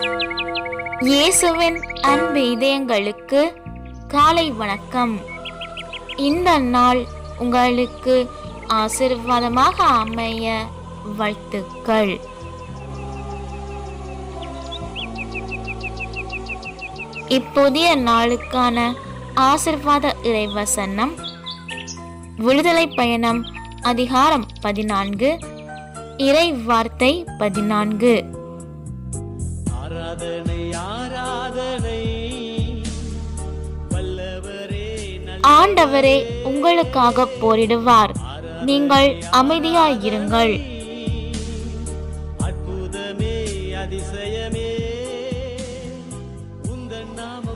இயேசுவின் அன்பு இதயங்களுக்கு காலை வணக்கம். இந்த நாள் உங்களுக்கு ஆசீர்வாதமாக அமைய வாழ்த்துக்கள். இப்புதிய நாளுக்கான ஆசிர்வாத இறைவசனம் விடுதலை பயணம் அதிகாரம் பதினான்கு இறை வார்த்தை பதினான்கு. ஆராதனை ஆராதனை. ஆண்டவரே உங்களுக்காக போரிடுவார். நீங்கள் அமைதியாயிருங்கள். அற்புதமே அதிசயமே. உந்தன் நாம